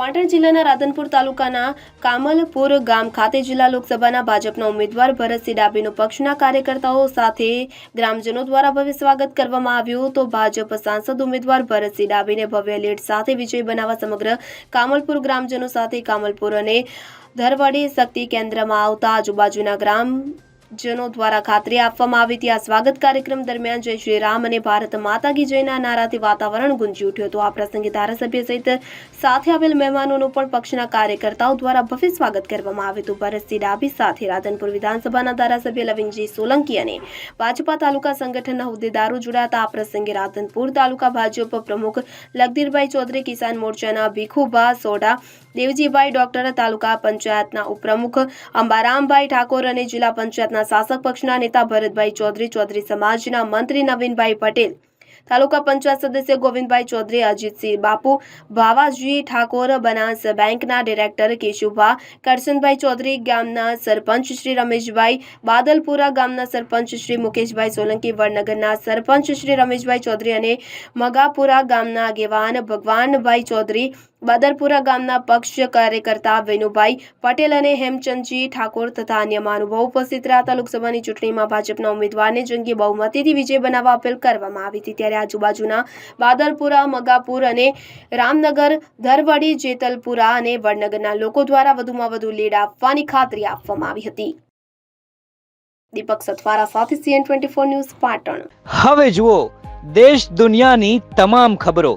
પાટણ જિલ્લાના રાધનપુર તાલુકાના કામલપુર ગામ ખાતે જિલ્લા લોકસભાના ભાજપના ઉમેદવાર ભરતસિંહ ડાભીનું પક્ષના કાર્યકર્તાઓ સાથે ગ્રામજનો દ્વારા ભવ્ય સ્વાગત કરવામાં આવ્યું તો ભાજપ સાંસદ ઉમેદવાર ભરતસિંહ ડાભીને ભવ્ય લીડ સાથે વિજય બનાવવા સમગ્ર કામલપુર ગ્રામજનો સાથે કામલપુર અને ધરવાડી શક્તિ કેન્દ્રમાં આવતા આજુબાજુના ગ્રામ જનો દ્વારા ખાતરી આપવામાં આવી હતી. આ સ્વાગત કાર્યક્રમ દરમિયાન જય શ્રી રામ અને ભારત માતા કી જયના નારાથી વાતાવરણ ગુંજી ઉઠ્યું હતું. આ પ્રસંગે ધારાસભ્ય સહિત સાથે આવેલ મહેમાનોનું પણ પક્ષના કાર્યકર્તાઓ દ્વારા ભવ્ય સ્વાગત કરવામાં આવ્યું હતું. ભરતસિંહ ડાભી સાથે રાધનપુર વિધાનસભાના ધારાસભ્ય લવિનજી સોલંકી અને ભાજપા તાલુકા સંગઠનના હોદ્દેદારો જોડાતા આ પ્રસંગે રાધનપુર તાલુકા ભાજપ પ્રમુખ લગદીરભાઈ ચૌધરી, કિસાન મોરચાના ભીખુભા સોઢા દેવજીભાઈ ડોક્ટર, તાલુકા પંચાયતના ઉપપ્રમુખ અંબારામભાઈ ઠાકોર અને જિલ્લા પંચાયતના શાસક પક્ષના નેતા ભરતભાઈ ચૌધરી ચૌધરી સમાજના મંત્રી નવીનભાઈ પટેલ, તાલુકા પંચાયત સદસ્ય ગોવિંદભાઈ ચૌધરી, અજીતસિંહ બાપુ, ભાવાજી ઠાકોર, બનાસ બેંકના ડિરેક્ટર કેશુભા, કરશનભાઈ ચૌધરી ગામના સરપંચ શ્રી રમેશભાઈ, બાદલપુરા ગામના સરપંચ શ્રી મુકેશભાઈ સોલંકી, વડનગરના સરપંચ શ્રી રમેશભાઈ ચૌધરી અને મગાપુરા ગામના આગેવાન ભગવાનભાઈ ચૌધરી બાદરપુરા ગામના પક્ષ કાર્યકર્તા વેનુભાઈ પટેલ અને હેમચંદજી ઠાકોર તથા અન્ય મહાનુભાવો ઉપસ્થિત રહ્યા. લોકસભાની ચૂંટણીમાં ભાજપના ઉમેદવારને જંગી બહુમતીથી વિજય બનાવવા અપીલ કરવામાં આવી હતી. ત્યારે આજુબાજુના બાદરપુરા, મગાપુર અને રામનગર, ધરવડી, જેતલપુરા અને વડનગરના લોકો દ્વારા વધુમાં વધુ લીડ આપવાની ખાતરી આપવામાં આવી હતી. દીપક સથવારા સાથે સીએન ટ્વેન્ટી ન્યૂઝ પાટણ. હવે જુઓ, દેશ દુનિયાની તમામ ખબરો.